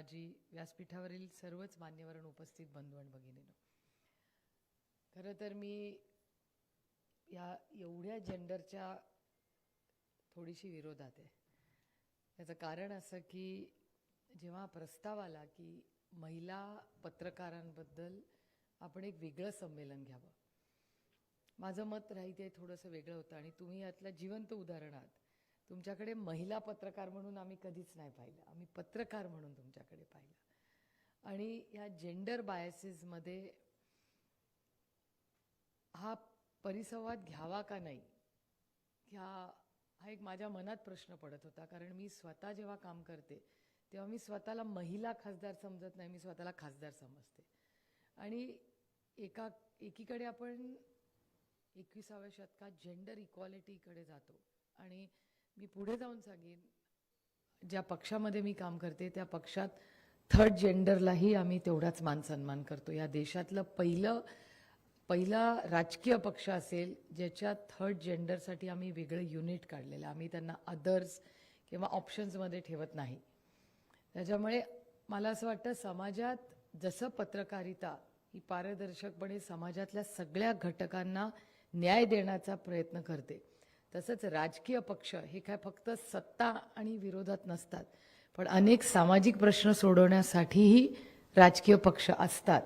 माझी व्यासपीठावरील सर्वच मान्यवरण उपस्थित बंधू आणि भगिनीनो. खरं तर मी या एवढ्या जेंडरच्या थोडीशी विरोधात आहे. त्याचं कारण असं की जेव्हा प्रस्ताव आला की महिला पत्रकारांबद्दल आपण एक वेगळं संमेलन घ्यावं. माझं मत राहिते थोडंसं वेगळं होतं आणि तुम्ही यातलं जिवंत उदाहरण आहात. तुमच्याकडे महिला पत्रकार म्हणून आम्ही कधीच नाही पाहिलं. आम्ही पत्रकार म्हणून तुमच्याकडे पाहिलं. आणि ह्या जेंडर बायसेसमध्ये हा परिसंवाद घ्यावा का नाही? ह्या हा एक माझ्या मनात प्रश्न पडत होता. कारण मी स्वतः जेव्हा काम करते तेव्हा मी स्वतःला महिला खासदार समजत नाही मी स्वतःला खासदार समजते. आणि एका एकीकडे आपण एकविसाव्या शतकात जेंडर इक्वालिटीकडे जातो. आणि मी पुढे जाऊन सांगेन ज्या पक्षामध्ये मी काम करते त्या पक्षात थर्ड जेंडरलाही आम्ही तेवढाच मान सन्मान करतो. या देशातलं पहिलं पहिला राजकीय पक्ष असेल ज्याच्या थर्ड जेंडरसाठी आम्ही वेगळं युनिट काढलेलं आम्ही त्यांना अदर्स किंवा ऑप्शन्समध्ये ठेवत नाही. त्याच्यामुळे मला असं वाटतं समाजात जसं पत्रकारिता ही पारदर्शकपणे समाजातल्या सगळ्या घटकांना न्याय देण्याचा प्रयत्न करते तसंच राजकीय पक्ष हे काय फक्त सत्ता आणि विरोधात नसतात पण अनेक सामाजिक प्रश्न सोडवण्यासाठीही राजकीय पक्ष असतात.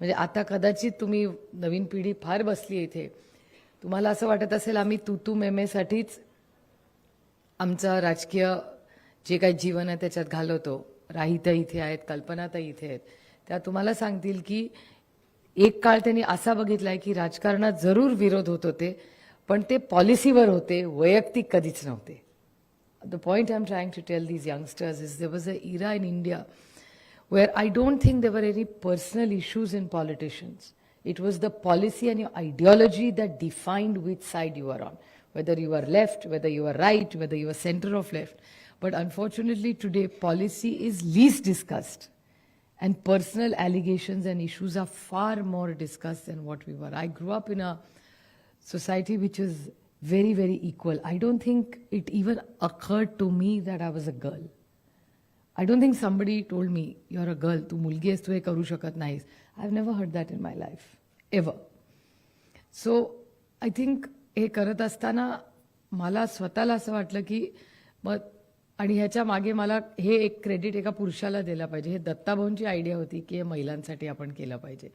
म्हणजे आता कदाचित तुम्ही नवीन पिढी फार बसली आहे इथे. तुम्हाला असं वाटत असेल आम्ही तुतू मेमेसाठीच आमचं राजकीय जे काही जीवन आहे त्याच्यात घालवतो. राहिता इथे आहेत कल्पनाताई इथे आहेत. त्या तुम्हाला सांगतील की एक काळ त्यांनी असा बघितला आहे की राजकारणात जरूर विरोध होत होते. पण ते पॉलिसीवर होते वैयक्तिक कधीच नव्हते the point I'm trying to tell these youngsters is there was an era in India where I don't think there were any personal issues in politicians. It was the policy and your ideology that defined which side you were on, whether you were left, whether you were right, whether you were center of left. But unfortunately, today, policy is least discussed. And personal allegations and issues are far more discussed than what we were. I grew up in a society which is very, very equal. I don't think it even occurred to me that I was a girl. I don't think somebody told me, you're a girl, tu mulgi es, tu हे karu shakat नाहीस I've never heard that in my life, ever. So I think हे करत असताना मला स्वतःला असं वाटलं की मग आणि ह्याच्या मागे मला हे एक क्रेडिट एका पुरुषाला दिला पाहिजे हे दत्ताभाऊंची आयडिया होती की हे महिलांसाठी आपण केलं पाहिजे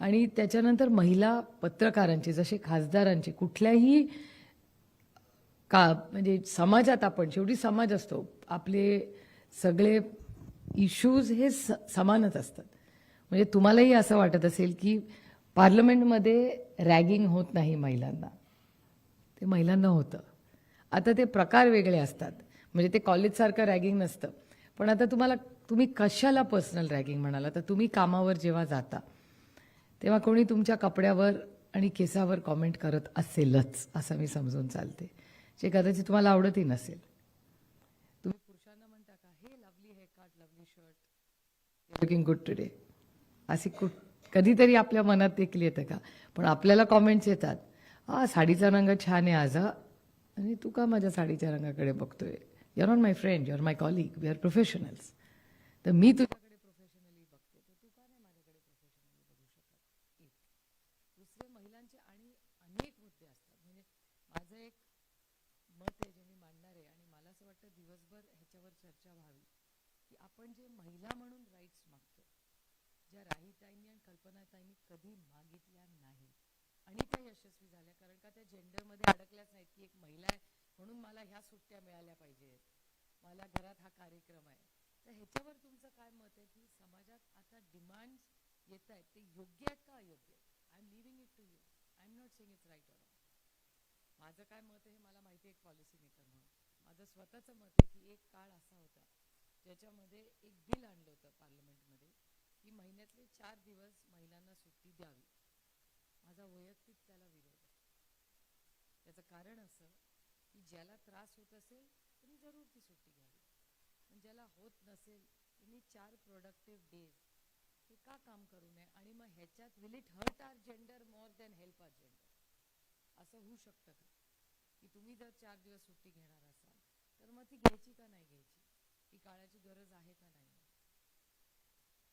आणि त्याच्यानंतर महिला पत्रकारांची जसे खासदारांची कुठल्याही का म्हणजे समाजात आपण शेवटी समाज असतो आपले सगळे इश्यूज हे स समानच असतात. म्हणजे तुम्हालाही असं वाटत असेल की पार्लमेंटमध्ये रॅगिंग होत नाही महिलांना. ते महिलांना होतं. आता ते प्रकार वेगळे असतात. म्हणजे ते कॉलेजसारखं रॅगिंग नसतं. पण आता तुम्हाला तुम्ही कशाला पर्सनल रॅगिंग म्हणाला तर तुम्ही कामावर जेव्हा जाता तेव्हा कोणी तुमच्या कपड्यावर आणि केसावर कॉमेंट करत असेलच असं मी समजून चालते. जे कदाचित तुम्हाला आवडतही नसेल. तुम्ही पुरुषांना म्हणता का हे लवली हे काट lovely shirt looking good today असे कुठ कधीतरी आपल्या मनात देखील येतं का? पण आपल्याला कॉमेंट्स येतात. हा साडीचा रंग छान आहे आज हा. आणि तू का माझ्या साडीच्या रंगाकडे बघतोय? You're not my friend you're my colleague we are professionals तर मी तुझ्या प्रोफेशनली बघते तर तू का नाही माझ्याकडे प्रोफेशनली बघू शकत एक दुसरे महिलांचे आणि अनेक मुद्दे असतात म्हणजे माझं एक मत आहे जे मी मांडणार आहे आणि मला असं वाटतं दिवसभर ह्याच्यावर चर्चा व्हावी की आपण जे महिला म्हणून राईट्स मागतो ज्या राहीताईंनी आणि कल्पनाताईंनी कधी मागितल्या नाही. आणि त्या यशस्वी झाल्या कारण का त्या जेंडरमध्ये अडकल्याच नाहीत की एक महिला आहे म्हणून मला ह्या सुट्ट्या मिळाल्या पाहिजेत. मला घरात हा कार्यक्रम आहे. तर ह्याच्यावर तुमचं काय मत आहे की समाजात आता डिमांड येत आहेत ते योग्य आहेत का अयोग्य आहेत? I am leaving it to you I am not saying it's right or माझं काय मत आहे हे मला माहिती आहे एक पॉलिसी मेकर म्हणून. माझं स्वतःचं मत आहे की एक काळ असा होता ज्याच्यामध्ये एक बिल आणलं होतं पार्लमेंटमध्ये की महिन्यातले चार दिवस महिलांना सुट्टी द्यावी. माझा वैयक्तिक त्याला विरोध आहे. त्याचं कारण असं की ज्याला त्रास होत असेल त्यांनी जरूर ती सुट्टी घ्यावी. पण ज्याला होत नसेल त्यांनी चार प्रोडक्टिव्ह डेज हे का काम करू नये. आणि मग ह्याच्यात will it hurt our gender more than help our gender. असं होऊ शकतं का? की तुम्ही जर चार दिवस सुट्टी घेणार असाल तर मग ती घ्यायची का नाही घ्यायची? ही काळाची गरज आहे का नाही?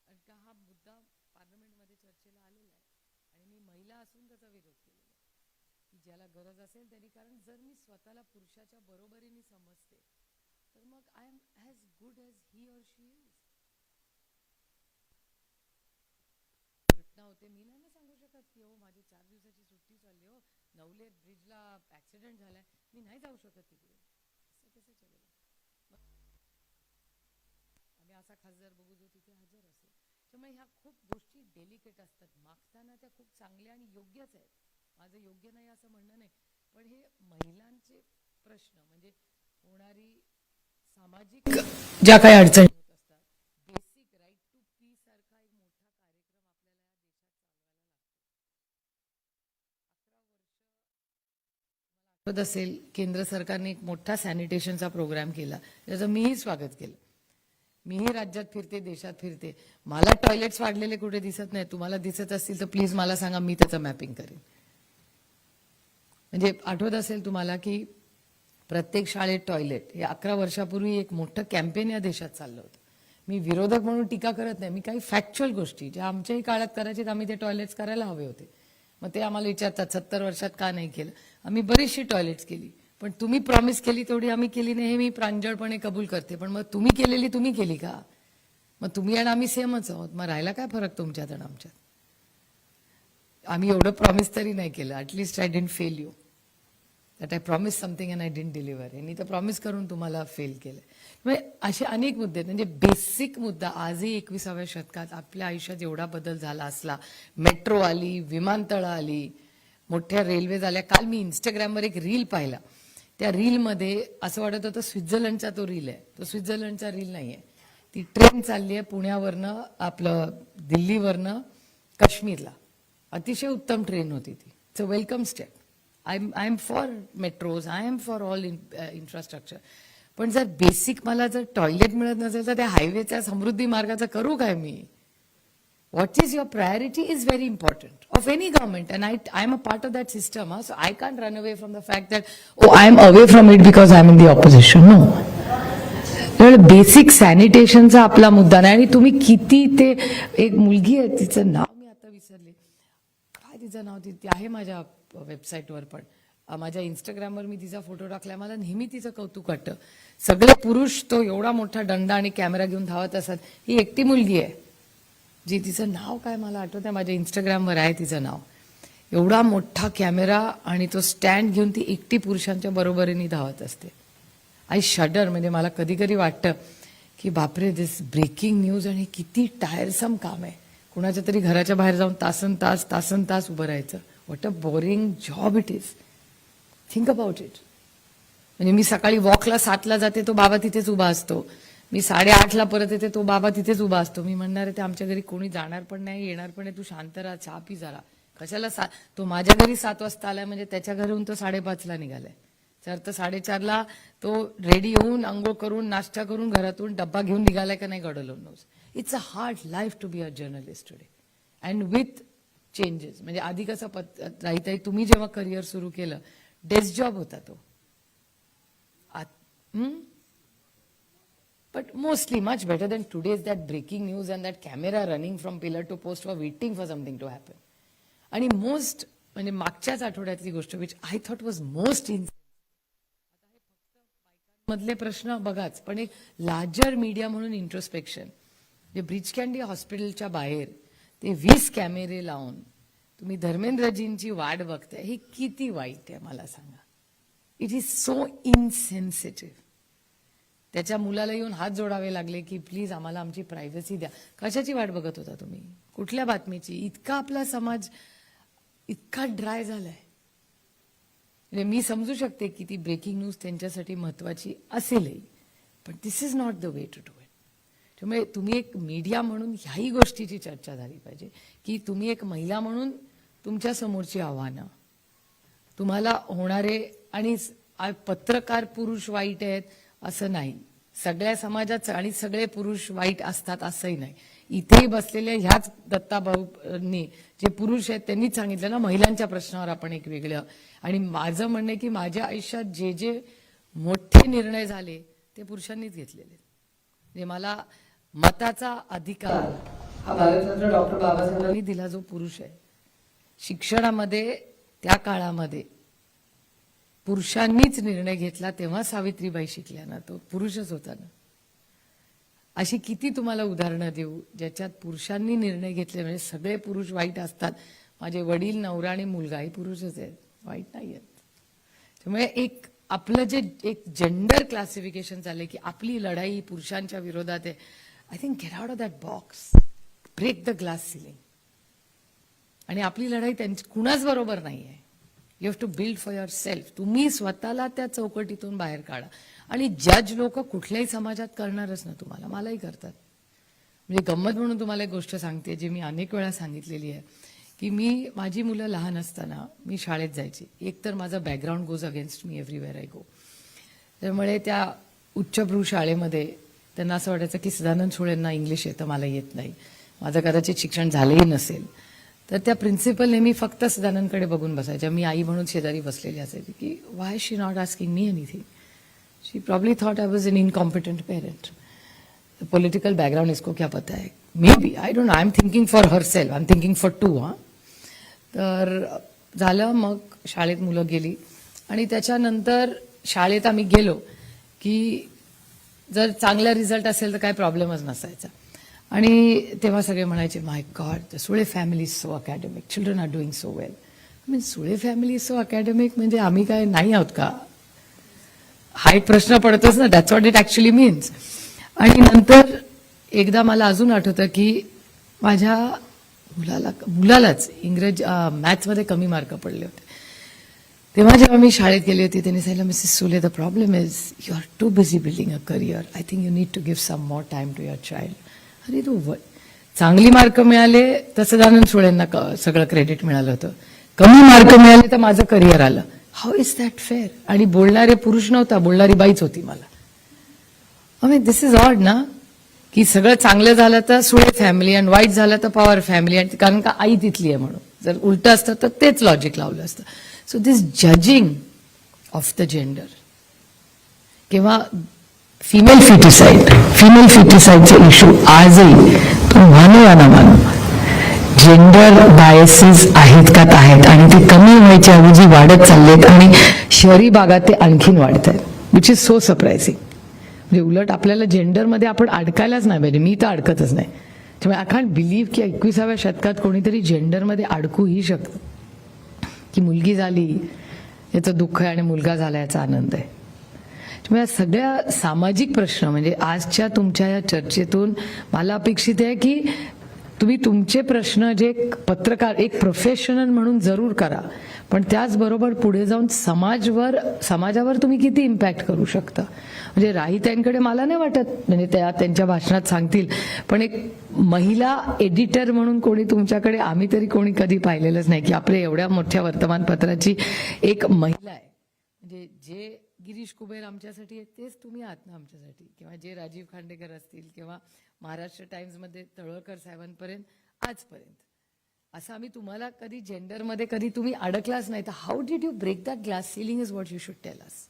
आणि का हा मुद्दा पार्लमेंटमध्ये चर्चेला आलेला आहे आणि मी महिला असून त्याचा विरोध केलेला आहे. की ज्याला गरज असेल त्यांनी कारण जर मी स्वतःला पुरुषाच्या बरोबरीने समजते तर मग I am as good as he or she is घटना होते मी नाही ना सांगू शकत की हो माझी चार दिवसाची सुट्टी चालली हो. नवले ब्रिजला ऍक्सिडेंट झालाय. मी नाही जाऊ शकत तिकडे असं कसं चलेल मग आम्ही असा खासदार बघू जो तिथे हजर असेल. त्यामुळे ह्या खूप गोष्टी डेलिकेट असतात. मागताना त्या खूप चांगल्या आणि योग्यच आहेत. माझं योग्य नाही असं म्हणणं नाही. पण हे महिलांचे प्रश्न म्हणजे होणारी सामाजिक ज्या काही अडचणी असेल केंद्र सरकारने एक मोठा सॅनिटेशनचा प्रोग्राम केला. त्याचं मीही स्वागत केलं. मीही राज्यात फिरते देशात फिरते. मला टॉयलेट्स वाढलेले कुठे दिसत नाही तुम्हाला दिसत असतील तर प्लीज मला सांगा मी त्याचं मॅपिंग करेन. म्हणजे आठवत असेल तुम्हाला की प्रत्येक शाळेत टॉयलेट हे अकरा वर्षापूर्वी एक मोठं कॅम्पेन या देशात चाललं होतं. मी विरोधक म्हणून टीका करत नाही. मी काही फॅक्च्युअल गोष्टी ज्या आमच्याही काळात करायचे आम्ही ते टॉयलेट्स करायला हवे होते. मग ते आम्हाला विचारतात सत्तर वर्षात का नाही केलं? आम्ही बरीचशी टॉयलेट्स केली. पण तुम्ही प्रॉमिस केली तेवढी आम्ही केली नाही हे मी प्रांजळपणे कबूल करते. पण मग तुम्ही केलेली तुम्ही केली का? मग तुम्ही आणि आम्ही सेमच आहोत. मग राहिला काय फरक तुमच्यात आणि आमच्यात? आम्ही एवढं प्रॉमिस तरी नाही केलं. At least I didn't fail you that I promise something and I didn't deliver यांनी तर प्रॉमिस करून तुम्हाला फेल केलं. म्हणजे असे अनेक मुद्दे आहेत. म्हणजे बेसिक मुद्दा आजही एकविसाव्या शतकात आपल्या आयुष्यात एवढा बदल झाला असला. मेट्रो आली विमानतळं आली मोठ्या रेल्वे झाल्या काल मी इंस्टाग्रामवर एक रील पाहिला. त्या रीलमध्ये असं वाटत होतं स्वित्झर्लंडचा तो रील आहे. तो स्वित्झर्लंडचा रील नाही आहे. ती ट्रेन चालली आहे पुण्यावरनं आपलं दिल्लीवरनं काश्मीरला. अतिशय उत्तम ट्रेन होती ती. It's a welcome step I I am for metros I am for all infrastructure पण जर बेसिक मला जर टॉयलेट मिळत नसेल तर त्या हायवेच्या समृद्धी मार्गाचा करू काय मी? What is your priority is very important of any government and I, i'm a part of that system huh? so i can't run away from the fact that oh i'm away from it because i'm in the opposition no basic सॅनिटेशनचा आपला मुद्दा नाही आणि तुम्ही किती ते एक मुलगी आहे तिचं नाव मी आता विसरले काय तिचं नाव ती ती आहे माझ्या वेबसाईटवर पण माझ्या इंस्टाग्रामवर मी तिचा फोटो टाकला मला नेहमी तिचं कौतुक वाटतं सगळे पुरुष तो एवढा मोठा दंडा आणि कॅमेरा घेऊन धावत असतात ही एकटी मुलगी आहे जी तिचं नाव काय मला आठवत आहे माझ्या इंस्टाग्रामवर आहे तिचं नाव. एवढा मोठा कॅमेरा आणि तो स्टँड घेऊन ती एकटी पुरुषांच्या बरोबरीने धावत असते. आय शडर म्हणजे मला कधी कधी वाटतं की बापरे दिस ब्रेकिंग न्यूज आणि किती टायरसम काम आहे. कुणाच्या तरी घराच्या बाहेर जाऊन तासन तास तासन तास उभं राहायचं. What a boring job it is think about it म्हणजे मी सकाळी वॉकला सातला जाते तो बाबा तिथेच उभा असतो. मी साडेआठला परत येते तो बाबा तिथेच उभा असतो. मी म्हणणार आहे ते आमच्या घरी कोणी जाणार पण नाही येणार पण नाही तू शांत राहा चहा पी जरा. कशाला सा तो माझ्या घरी सात वाजता आलाय म्हणजे त्याच्या घरून तो साडेपाचला निघालाय. तर तर साडेचारला तो रेडी होऊन आंघोळ करून नाश्ता करून घरातून डब्बा घेऊन निघालाय का नाही गडलो knows it's a hard life to be a journalist today and with changes म्हणजे आधी कसं पत आहे तुम्ही जेव्हा करिअर सुरू केलं डेस्क जॉब होता तो. आत- But mostly much better than today's that breaking news and that camera running from pillar to post for waiting for something to happen. आणि मोस्ट म्हणजे मागच्याच आठवड्यातली गोष्ट which I thought was most in मधले प्रश्न बघाच पण एक लार्जर मीडिया म्हणून इंट्रोस्पेक्शन जे ब्रिज कॅन्डी हॉस्पिटलच्या बाहेर ते वीस कॅमेरे लावून तुम्ही धर्मेंद्रजींची वाट बघताय हे किती वाईट आहे मला सांगा. इट इज सो इनसेन्सिटिव्ह त्याच्या मुलाला येऊन हात जोडावे लागले की प्लीज आम्हाला आमची प्रायव्हसी द्या. कशाची वाट बघत होता तुम्ही? कुठल्या बातमीची? इतका आपला समाज इतका ड्राय झालाय. म्हणजे मी समजू शकते की ती ब्रेकिंग न्यूज त्यांच्यासाठी महत्वाची असेलही पण this is not the way to do it त्यामुळे तुम्ही एक मीडिया म्हणून ह्याही गोष्टीची चर्चा झाली पाहिजे की तुम्ही एक महिला म्हणून तुमच्या समोरची आव्हानं. तुम्हाला होणारे आणि पत्रकार पुरुष वाईट आहेत असं नाही. सगळ्या समाजात आणि सगळे पुरुष वाईट असतात असंही नाही. इथेही बसलेल्या ह्याच दत्ताभाऊंनी जे पुरुष आहेत त्यांनीच सांगितलं ना महिलांच्या प्रश्नावर आपण एक वेगळं. आणि माझं म्हणणं की माझ्या आयुष्यात जे जे मोठे निर्णय झाले ते पुरुषांनीच घेतलेले. म्हणजे मला मताचा अधिकार हा भारतरत्न डॉक्टर बाबासाहेबांनी दिला जो पुरुष आहे. शिक्षणामध्ये त्या काळामध्ये पुरुषांनीच निर्णय घेतला तेव्हा सावित्रीबाई शिकल्या ना तो पुरुषच होता ना. अशी किती तुम्हाला उदाहरणं देऊ ज्याच्यात पुरुषांनी निर्णय घेतले म्हणजे सगळे पुरुष वाईट असतात. माझे वडील नवरा आणि मुलगाही पुरुषच आहेत वाईट नाही आहेत. त्यामुळे एक आपलं जे एक जेंडर क्लासिफिकेशन झालंय की आपली लढाई पुरुषांच्या विरोधात आहे. I think get out of that box break the glass ceiling आणि आपली लढाई त्यांची कुणाच बरोबर नाही आहे you have to build for yourself तुम्ही स्वतःला त्या चौकटीतून बाहेर काढा. आणि जज लोक कुठल्याही समाजात करणारच ना तुम्हाला. मलाही करतात. म्हणजे गंमत म्हणून तुम्हाला एक गोष्ट सांगते जी मी अनेक वेळा सांगितलेली आहे की मी माझी मुलं लहान असताना मी शाळेत जायची. एक तर माझा background goes against me everywhere I go त्यामुळे त्या उच्चभ्रू शाळेमध्ये त्यांना असं वाटायचं की सदानंद सुळेंना इंग्लिश येतं मला येत नाही. माझं कदाचित शिक्षण झालंही नसेल. तर त्या प्रिन्सिपल नेहमी फक्त सदानंदकडे बघून बसायच्या. मी आई म्हणून शेजारी बसलेली असायची की why she not asking me anything she probably thought I was an incompetent parent political background इसको क्या पता है maybe I don't I am thinking for herself I am thinking for two हां तर झालं मग शाळेत मुलं गेली. आणि त्याच्यानंतर शाळेत आम्ही गेलो की जर चांगला रिझल्ट असेल तर काय प्रॉब्लेमच नसायचा. आणि तेव्हा सगळे म्हणायचे my God the Sule family is so academic children are doing so well mean Sule family is so academic म्हणजे आम्ही काय नाही आहोत का? हा एक प्रश्न पडतोच ना. That's what it actually means आणि नंतर एकदा मला अजून आठवतं की माझ्या मुलाला मुलालाच इंग्रज मॅथ्समध्ये कमी मार्क पडले होते. तेव्हा जेव्हा मी शाळेत गेली होती त्यांनी सांगितलं Mrs Sule the problem is you are too busy building a career I think you need to give some more time to your child अरे तू चांगली मार्क मिळाले तर सदानंद सुळेंना सगळं क्रेडिट मिळालं होतं. कमी मार्क मिळाले तर माझं करिअर आलं. हाऊ इज दॅट फेअर आणि बोलणारे पुरुष नव्हता बोलणारी बाईच होती मला. आय दिस इज ऑड ना? की सगळं चांगलं झालं तर सुळे फॅमिली आणि वाईट झालं तर पवार फॅमिली आणि कारण का आई तिथली आहे म्हणून. जर उलट असतं तर तेच लॉजिक लावलं असतं. So this judging of the gender किंवा फिमेल फिटिसाईड फिमेल फिटिसाईडचा इश्यू आजही तो मानू या ना मानू जेंडर बायसेस आहेत का आहेत? आणि ते कमी व्हायच्या ऐवजी वाढत चाललेत आणि शहरी भागात ते आणखीन वाढत आहेत. विच इज सो सरप्रायझिंग म्हणजे उलट आपल्याला जेंडरमध्ये आपण अडकायलाच नाही पाहिजे. मी तर अडकतच नाही. त्यामुळे आय कांट बिलीव्ह की एकविसाव्या शतकात कोणीतरी जेंडरमध्ये अडकूही शकतं. की मुलगी झाली याचं दुःख आहे आणि मुलगा झाला याचा आनंद आहे. या सगळ्या सामाजिक प्रश्न म्हणजे आजच्या तुमच्या या चर्चेतून मला अपेक्षित आहे की तुम्ही तुमचे प्रश्न जे पत्रकार एक प्रोफेशनल म्हणून जरूर करा. पण त्याचबरोबर पुढे जाऊन समाजवर समाजावर तुम्ही किती इम्पॅक्ट करू शकता? म्हणजे राहित्यांकडे मला नाही वाटत म्हणजे त्या त्यांच्या भाषणात सांगतील. पण एक महिला एडिटर म्हणून कोणी तुमच्याकडे आम्ही तरी कोणी कधी पाहिलेलंच नाही की आपल्या एवढ्या मोठ्या वर्तमानपत्राची एक महिला आहे. म्हणजे जे गिरीश कुबेर आमच्यासाठी आहेत तेच तुम्ही आहात ना आमच्यासाठी. किंवा जे राजीव खांडेकर असतील किंवा महाराष्ट्र टाइम्समध्ये तळवळकर साहेबांपर्यंत आजपर्यंत. असं आम्ही तुम्हाला कधी जेंडरमध्ये कधी तुम्ही अडकलाच नाही तर how did you break that glass ceiling is what you should tell us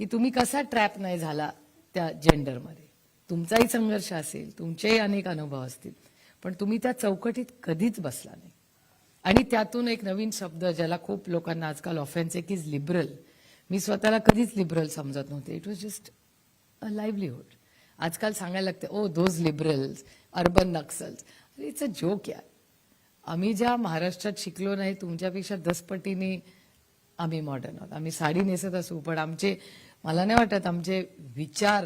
की तुम्ही कसा ट्रॅप नाही झाला त्या जेंडरमध्ये तुमचाही संघर्ष असेल तुमचेही अनेक अनुभव असतील पण तुम्ही त्या चौकटीत कधीच बसला नाही. आणि त्यातून एक नवीन शब्द ज्याला खूप लोकांना आजकाल ऑफेन्स आहे की इज लिबरल मी स्वतःला कधीच लिबरल समजत नव्हते. It was just a livelihood आजकाल सांगायला लागते ओ those liberals urban Naxals it's a joke यार. आम्ही ज्या महाराष्ट्रात शिकलो नाही तुमच्यापेक्षा दसपटीने आम्ही मॉडर्न आहोत. आम्ही साडी नेसत असू पण आमचे मला नाही वाटत आमचे विचार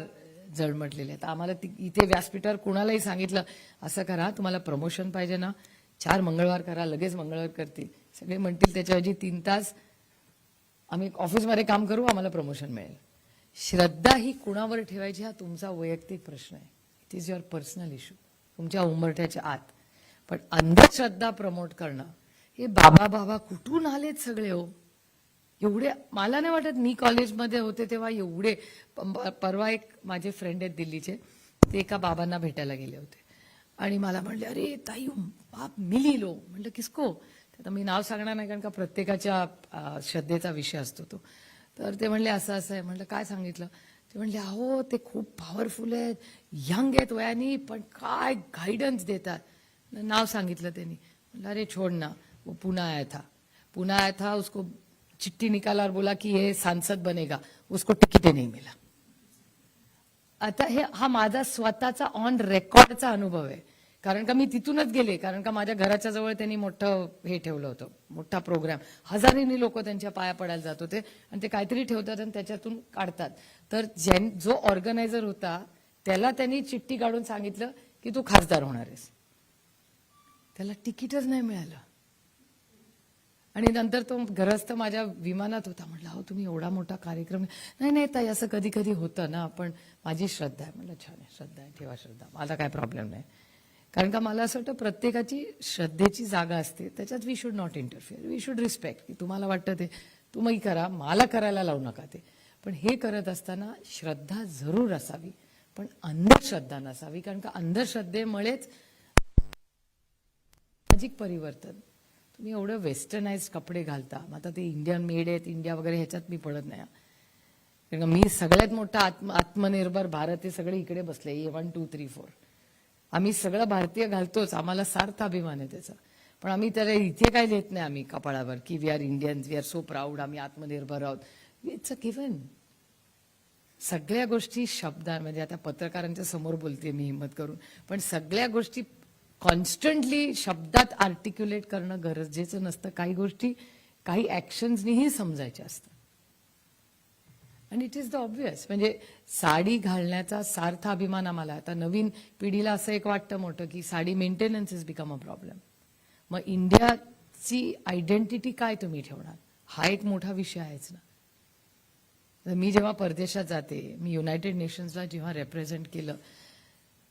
जळमटलेले आहेत. आम्हाला ति- इथे व्यासपीठावर कुणालाही सांगितलं असं करा तुम्हाला प्रमोशन पाहिजे ना. चार मंगळवार करा लगेच मंगळवार करतील. सगळे म्हणतील त्याच्याऐवजी तीन तास आम्ही ऑफिसमध्ये काम करू आम्हाला प्रमोशन मिळेल. श्रद्धा ही कुणावर ठेवायची हा तुमचा वैयक्तिक प्रश्न आहे. It is your personal issue तुमच्या उंबरठ्याच्या आत. पण अंधश्रद्धा प्रमोट करणं हे बाबा बाबा कुठून आलेत सगळे हो? एवढे मला नाही वाटत मी कॉलेजमध्ये होते तेव्हा एवढे परवा एक माझे फ्रेंड आहेत दिल्लीचे ते एका बाबांना भेटायला गेले होते. आणि मला म्हणले अरे ताई बाप मिली लो म्हणलं किसको? तर आता मी नाव सांगणार नाही कारण का प्रत्येकाच्या श्रद्धेचा विषय असतो तो. तर ते म्हणले असं असं आहे. म्हणलं काय सांगितलं? ते म्हणले अहो ते खूप पॉवरफुल आहेत. यंग आहेत वयानी पण काय गायडन्स देतात? नाव सांगितलं त्यांनी. म्हणलं अरे छोड़ ना. वो पुन्हा आया था. पुन्हा आया था उसको चिट्ठी निकाला और बोला की हे सांसद बनेगा. उसको टिकट नाही नहीं मिला. आता हे हा माझा स्वतःचा ऑन रेकॉर्डचा अनुभव आहे. कारण का मी तिथूनच गेले कारण का माझ्या घराच्या जवळ त्यांनी मोठं हे ठेवलं होतं मोठा प्रोग्राम हजारींनी लोक त्यांच्या पाया पडायला जात होते आणि ते काहीतरी ठेवतात आणि त्याच्यातून काढतात. तर ज्यां जो ऑर्गनायझर होता त्याला त्यांनी चिठ्ठी काढून सांगितलं की तू खासदार होणार आहेस. त्याला तिकीटच नाही मिळालं. आणि नंतर तो घरस्थ माझ्या विमानात होता म्हटलं अहो तुम्ही एवढा मोठा कार्यक्रम नाही नाही ताई असं कधी कधी होतं ना पण माझी श्रद्धा आहे. म्हटलं छान आहे श्रद्धा आहे ठेवा श्रद्धा मला काय प्रॉब्लेम नाही. कारण का मला असं वाटतं प्रत्येकाची श्रद्धेची जागा असते. त्याच्यात we should not interfere we should respect की तुम्हाला वाटतं ते. तुम्ही करा. मला करायला लावू नका ते. पण हे करत असताना श्रद्धा जरूर असावी. पण अंधश्रद्धा नसावी. कारण का अंधश्रद्धेमुळेच सामाजिक परिवर्तन. तुम्ही एवढं वेस्टर्नाइज कपडे घालता. मग आता ते इंडियन मेड आहेत. इंडिया वगैरे ह्याच्यात मी पडत नाही. कारण मी सगळ्यात मोठा आत्म आत्मनिर्भर भारत हे सगळे इकडे बसले. ए वन टू थ्री फोर आम्ही सगळं भारतीय घालतोच. आम्हाला सार्थ अभिमान आहे त्याचा. पण आम्ही त्याला इथे काय लिहित नाही आम्ही कपाळावर की we are Indians we are so proud आम्ही आत्मनिर्भर आहोत. इट्स अ गिव्हन सगळ्या गोष्टी शब्दांमध्ये म्हणजे आता पत्रकारांच्या समोर बोलते मी हिंमत करून. पण सगळ्या गोष्टी कॉन्स्टंटली शब्दात आर्टिक्युलेट करणं गरजेचं नसतं. काही गोष्टी काही ऍक्शन्सनीही समजायच्या असतात. आणि इट इज द ऑब्विस म्हणजे साडी घालण्याचा सार्थ अभिमान आम्हाला. आता नवीन पिढीला असं एक वाटतं मोठं की sari maintenance is become a problem मग इंडियाची आयडेंटिटी काय तुम्ही ठेवणार? हा एक मोठा विषय आहेच ना. मी जेव्हा परदेशात जाते मी युनायटेड नेशन्सला जेव्हा रेप्रेझेंट केलं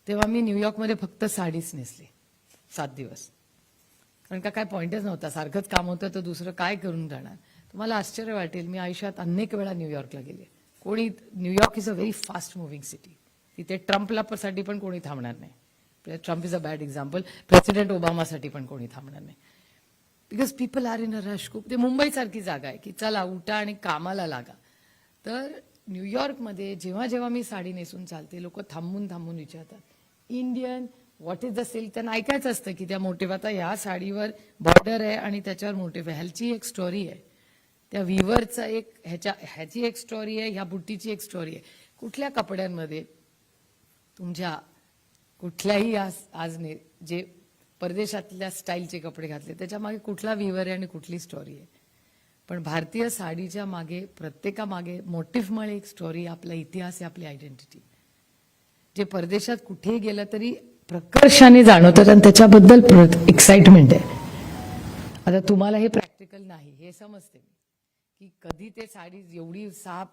तेव्हा मी न्यूयॉर्कमध्ये फक्त साडीच नेसली. सात दिवस. कारण का काय पॉईंटच नव्हता. सारखंच काम होतं तर दुसरं काय करून जाणार? तुम्हाला आश्चर्य वाटेल मी आयुष्यात अनेक वेळा न्यूयॉर्कला गेले कोणी New York is a very fast moving city. तिथे ट्रम्पलासाठी साठी पण कोणी थांबणार नाही. Trump is a bad example. President ओबामासाठी पण कोणी थांबणार नाही. Because people are in a rush. खूप ते मुंबईसारखी जागा आहे की चला उठा आणि कामाला लागा. तर न्यूयॉर्कमध्ये जेव्हा जेव्हा मी साडी नेसून चालते लोक थांबून थांबून विचारतात Indian what is the silk त्यांना ऐकायचं असतं की त्या मोटिव्ह आता ह्या साडीवर बॉर्डर आहे आणि त्याच्यावर मोटिव्ह आहे ह्याची एक स्टोरी आहे. त्या विवरचा एक ह्याच्या ह्याची एक स्टोरी आहे ह्या बुट्टीची एक स्टोरी आहे. कुठल्या कपड्यांमध्ये तुमच्या कुठल्याही आज आजने जे परदेशातल्या स्टाईलचे कपडे घातले त्याच्यामागे कुठला विवर आहे आणि कुठली स्टोरी आहे? पण भारतीय साडीच्या मागे प्रत्येकामागे मोटिफमुळे एक स्टोरी आपला इतिहास आहे आपली आयडेंटिटी जे परदेशात कुठेही गेलं तरी प्रकर्षाने जाणवतात आणि त्याच्याबद्दल एक्साइटमेंट आहे. आता तुम्हाला हे प्रॅक्टिकल नाही हे समजते मी. की कधी ते साडी एवढी साफ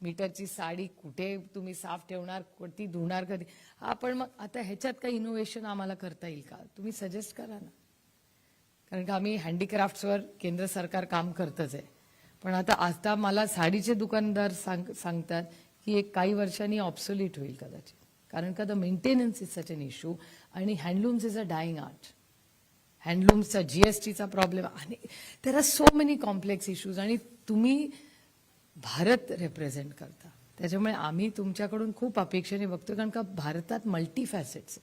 मीटरची साडी कुठे तुम्ही साफ ठेवणार ती धुणार कधी? हा पण मग आता ह्याच्यात काही इनोव्हेशन आम्हाला करता येईल का? तुम्ही सजेस्ट करा ना. कारण का आम्ही हँडीक्राफ्ट्सवर केंद्र सरकार काम करतच आहे. पण आता आता मला साडीचे दुकानदार सांग सांगतात की एक काही वर्षांनी ऑब्सोल्यूट होईल कदाचित. कारण का the maintenance is such an issue आणि handlooms is a dying art हँडलूम्सचा जीएसटीचा प्रॉब्लेम आणि there are so many complex issues आणि तुम्ही भारत रिप्रेझेंट करता. त्याच्यामुळे आम्ही तुमच्याकडून खूप अपेक्षेने बघतो कारण का भारतात मल्टी फॅसेट्स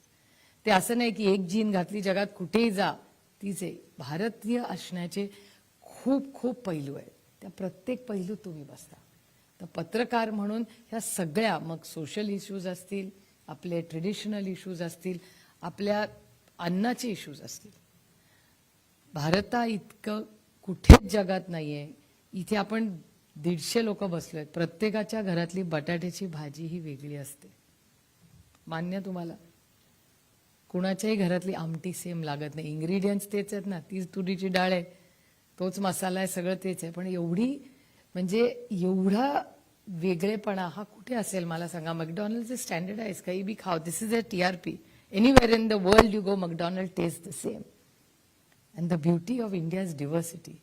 ते असं नाही की एक जीन घातली जगात कुठेही जा तिचे भारतीय असण्याचे खूप खूप पैलू आहेत. त्या प्रत्येक पैलू तुम्ही बसता. तर पत्रकार म्हणून ह्या सगळ्या मग सोशल इश्यूज असतील आपले ट्रेडिशनल इश्यूज असतील आपल्या अन्नाचे इश्यूज असतील. भारता इतकं कुठेच जगात नाहीये. इथे आपण दीडशे लोक बसलो आहेत प्रत्येकाच्या घरातली बटाट्याची भाजी ही वेगळी असते. मान्य तुम्हाला? कुणाच्याही घरातली आमटी सेम लागत नाही. इंग्रेडियंट्स तेच आहेत ना. तीच तुरीची डाळ आहे तोच मसाला आहे सगळं तेच आहे. पण एवढी म्हणजे एवढा वेगळेपणा हा कुठे असेल मला सांगा. मॅकडॉनल्ड स्टँडर्डाइज काही बी खाव this is a T R P anywhere in the world you go McDonald taste the same and the beauty of India's diversity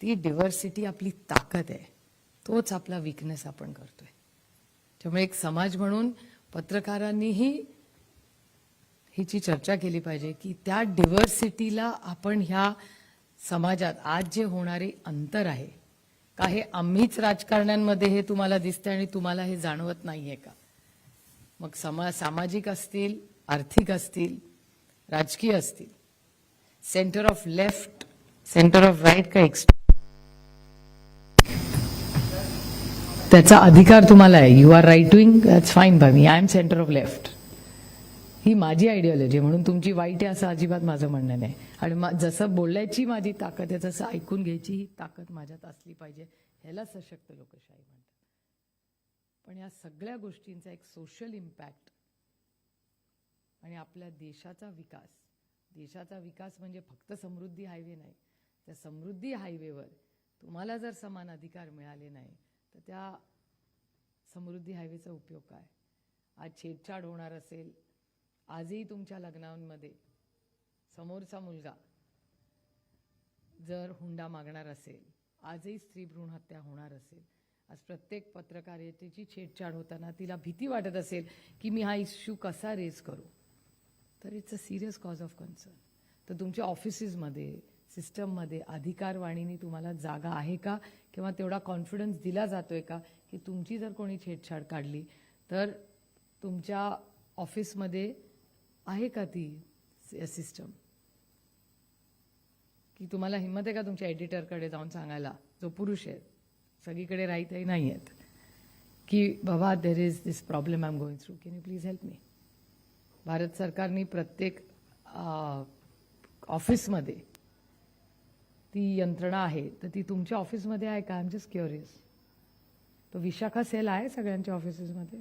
ती डिव्हर्सिटी आपली ताकद आहे. तोच आपला विकनेस आपण करतोय. त्यामुळे एक समाज म्हणून पत्रकारांनीही हिची चर्चा केली पाहिजे की त्या डिव्हर्सिटीला आपण ह्या समाजात आज जे होणारे अंतर आहे का हे आम्हीच राजकारण्यांमध्ये हे तुम्हाला दिसतंय आणि तुम्हाला हे जाणवत नाहीये का? मग समा सामाजिक असतील आर्थिक असतील राजकीय असतील centre of left centre of right का एक्स्ट्रा त्याचा अधिकार तुम्हाला आहे. You are right wing that's fine by me I am centre of left ही माझी आयडिओलॉजी म्हणून तुमची वाईट आहे असं अजिबात माझं म्हणणं नाही. आणि जसं बोलण्याची माझी ताकद आहे तसं ऐकून घ्यायची ही ताकद माझ्यात असली पाहिजे. ह्याला सशक्त लोकशाही म्हणतात. पण या सगळ्या गोष्टींचा एक सोशल इम्पॅक्ट आणि आपल्या देशाचा विकास देशाचा विकास म्हणजे फक्त समृद्धी हायवे नाही. त्या समृद्धी हायवेवर तुम्हाला जर समान अधिकार मिळाले नाही तर त्या समृद्धी हायवेचा उपयोग काय? आज छेडछाड होणार असेल आजही तुमच्या लग्नांमध्ये समोरचा मुलगा जर हुंडा मागणार असेल आजही स्त्री भ्रूण हत्या होणार असेल आज प्रत्येक पत्रकारितेची छेडछाड होताना तिला भीती वाटत असेल की मी हा इश्यू कसा रेज करू? तर it's a serious cause of concern तर तुमच्या ऑफिसेसमध्ये सिस्टममध्ये अधिकारवाणीने तुम्हाला जागा आहे का? किंवा तेवढा कॉन्फिडन्स दिला जातोय का? की तुमची जर कोणी छेडछाड काढली तर तुमच्या ऑफिसमध्ये आहे का ती सिस्टम? की तुम्हाला हिंमत आहे का तुमच्या एडिटरकडे जाऊन सांगायला? जो पुरुष आहे. सगळीकडे राहतही नाही आहेत की बाबा there is this problem I am going through can you please help me Bharat सरकारने प्रत्येक ऑफिसमध्ये ती यंत्रणा आहे तर ती तुमच्या ऑफिसमध्ये आहे का? आय एम जस्ट क्युरियस तो विशाखा सेल आहे सगळ्यांच्या ऑफिसेसमध्ये?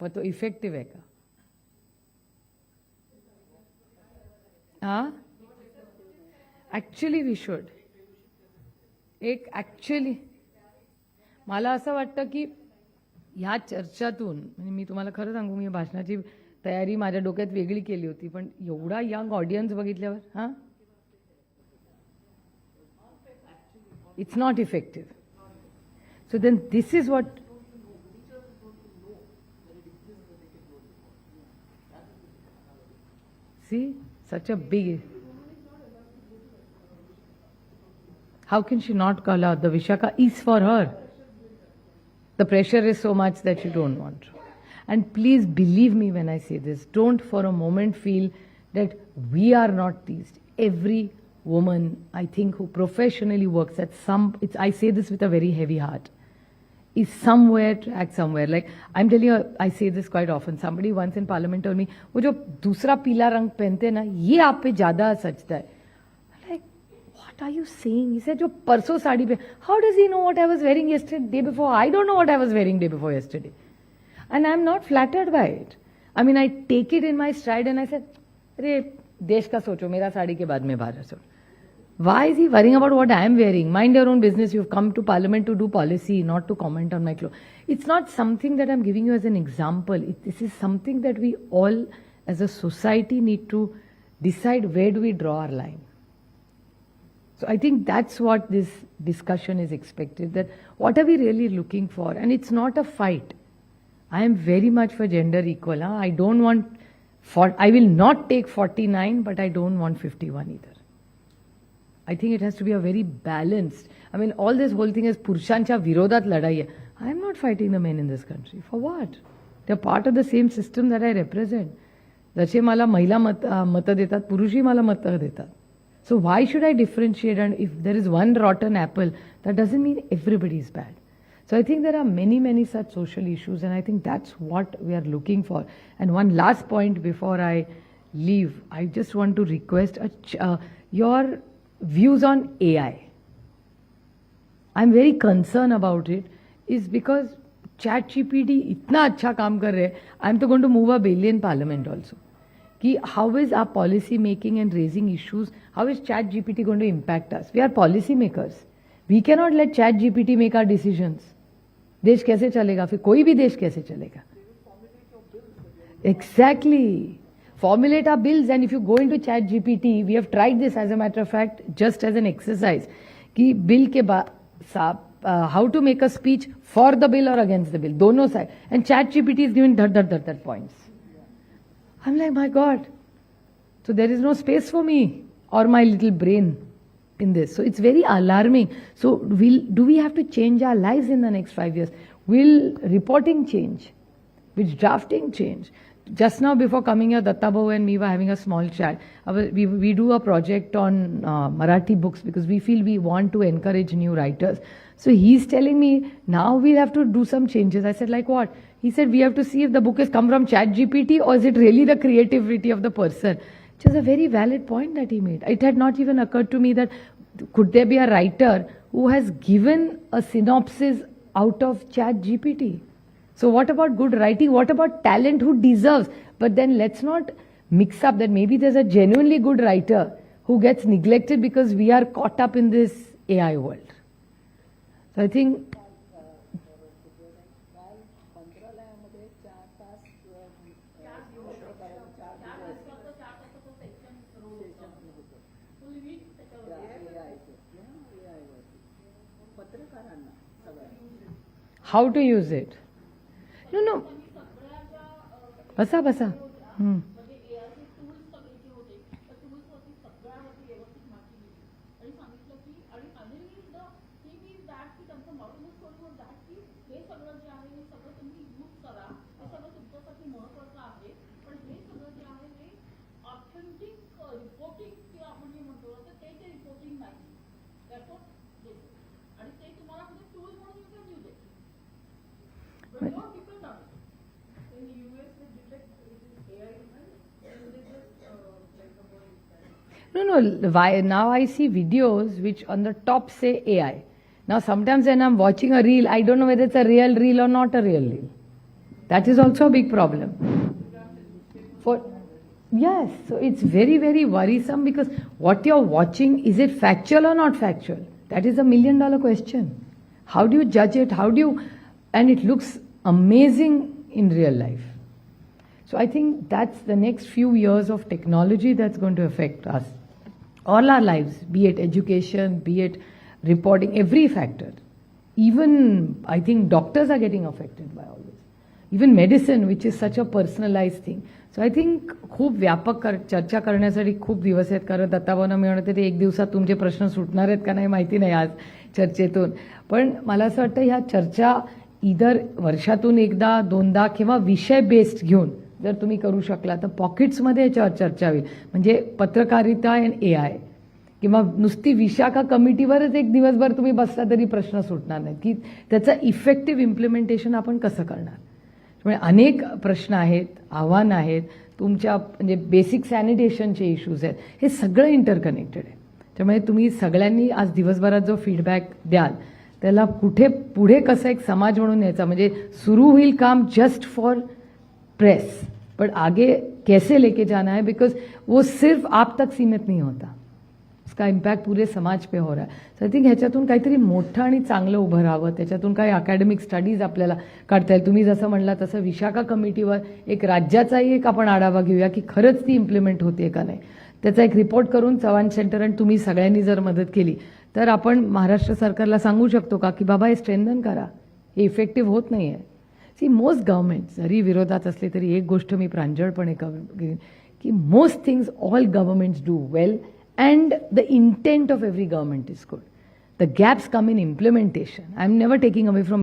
पण तो इफेक्टिव्ह आहे का? हां? ॲक्च्युली वी शुड एक ॲक्च्युली मला असं वाटतं की ह्या चर्चातून म्हणजे मी तुम्हाला खरं सांगू मी भाषणाची तयारी माझ्या डोक्यात वेगळी केली होती पण एवढा यंग ऑडियन्स बघितल्यावर हां? It's not effective. So then this is what See, such a big. How can she not call out? The Vishaka is for her. The pressure is so much that you don't want. And please believe me when I say this. Don't for a moment feel that we are not teased. Every woman, I think, who professionally works at some, it's, I say this with a very heavy heart is somewhere tracked somewhere. Like I'm telling you, I say this quite often. Somebody once in parliament told me, वो जो दूसरा पीला रंग पहनते हैं ना ये आप पे ज्यादा सचता है like what are you saying he said जो परसों साड़ी पे how does he know what I was wearing yesterday day before I don't know what I was wearing day before yesterday and I'm not flattered by it I mean I take it in my stride and I said अरे देश का सोचो मेरा साड़ी के बाद में भारत सोचो why is he worrying about what I am wearing? Mind your own business. You've come to parliament to do policy, not to comment on my clothes. It's not something that I'm giving you as an example. It, this is something that we all, as a society, need to decide where do we draw our line. So I think that's what this discussion is expected. That what are we really looking for? And it's not a fight. I am very much for gender equal. Huh? I don't want. For, I will not take 49, but I don't want 51 either. I think it has to be a very balanced. I mean, all this whole thing is पुरुषांच्या विरोधात लढाई आहे I am not fighting the men in this country for what they part of the same system that I represent जसे मला महिला मत अं, मतं देतात पुरुषही मला मतं देतात so why should I differentiate and if there is one rotten apple that doesn't mean everybody is bad So I think there are many, many such social issues, and I think that's what we are looking for. And one last point before I leave, I just want to request a ch- uh, your views on AI. I'm very concerned about it is because chat GPT इतना अच्छा काम कर रहे हैं। I am तो going to move a bill in parliament also कि how is our policy making and raising issues how is chat GPT going to impact us we are policy makers we can not let chat GPT make our decisions देश कैसे चलेगा? फिर कोई भी देश कैसे चलेगा? Exactly exactly. formulate our bills and if you go into chat gpt we have tried this as a matter of fact just as an exercise. Ki bill ke ba saab uh, how to make a speech for the bill or against the bill. Dono side. And chat gpt is giving dhad dhad dhad dhad points. I'm like my god. So there is no space for me or my little brain in this. So it's very alarming. So will do we have to change our lives in the next 5 years? Will reporting change? Will drafting change? Just now before coming here, Dattababu and me were having a small chat. We, we do a project on uh, Marathi books because we feel we want to encourage new writers. So he's telling me now we'll have to do some changes. I said, like what? He said, we have to see if the book has come from Chat GPT or is it really the creativity of the person? Which is a very valid point that he made. It had not even occurred to me that could there be a writer who has given a synopsis out of Chat GPT? So, what about good writing? What about talent who deserves? But then let's not mix up that maybe there's a genuinely good writer who gets neglected because we are caught up in this AI world. So, I think how to use it. No, no. बसा बसा No, no. Why, now I see videos which on the top say AI. Now sometimes when I'm watching a reel, I don't know whether it's a real reel or not a real reel. That is also a big problem. For yes, so it's very very worrisome because what you're watching is it factual or not factual? That is a million dollar question. How do you judge it? How do you? And it looks amazing in real life. So I think that's the next few years of technology that's going to affect us. All our lives, be it education, be it reporting, every factor. Even I think doctors are getting affected by all this. Even medicine, which is such a personalized thing. So I think खूप व्यापक कर, चर्चा करण्यासाठी खूप दिवस आहेत कारण दत्ताभावना मिळवण्यात ते एक दिवसात तुमचे प्रश्न सुटणार आहेत का नाही माहिती नाही आज चर्चेतून पण मला असं वाटतं ह्या चर्चा इधर वर्षातून एकदा दोनदा किंवा विषय बेस्ड घेऊन जर तुम्ही करू शकला तर पॉकेट्समध्ये याच्यावर चर्चा होईल. म्हणजे पत्रकारिता अँड ए आय किंवा नुसती विशाखा कमिटीवरच एक दिवसभर तुम्ही बसला तरी प्रश्न सुटणार नाही की त्याचं इफेक्टिव्ह इम्प्लिमेंटेशन आपण कसं करणार? त्यामुळे अनेक प्रश्न आहेत आव्हानं आहेत. तुमच्या म्हणजे बेसिक सॅनिटेशनचे इश्यूज आहेत. हे सगळं इंटरकनेक्टेड आहे त्यामुळे तुम्ही सगळ्यांनी आज दिवसभरात जो फीडबॅक द्याल त्याला कुठे पुढे कसं एक समाज म्हणून यायचा? म्हणजे सुरू होईल काम जस्ट फॉर प्रेस बट आगे कैसे लेके जाना है? बिकॉज वो सिर्फ आप तक सीमित नहीं होता। उसका इम्पॅक्ट पुरे समाज पे हो रहा है। सो आय थिंक ह्याच्यातून काहीतरी मोठं आणि चांगलं उभं राहावं. त्याच्यातून काही अकॅडमिक स्टडीज आपल्याला काढता येईल. तुम्ही जसं म्हणला तसं विशाखा कमिटीवर एक राज्याचाही एक आपण आढावा घेऊया की खरंच ती इम्प्लिमेंट होते का नाही. त्याचा एक रिपोर्ट करून चव्हाण सेंटर आणि तुम्ही सगळ्यांनी जर मदत केली तर आपण महाराष्ट्र सरकारला सांगू शकतो का की बाबा हे स्ट्रेंथन करा. हे इफेक्टिव्ह होत नाही आहे सी मोस्ट गव्हर्नमेंट जरी विरोधात असले तरी एक गोष्ट मी प्रांजळपणे करेन की most things all governments do well and the intent of every government is good the gaps come in implementation I am never taking away from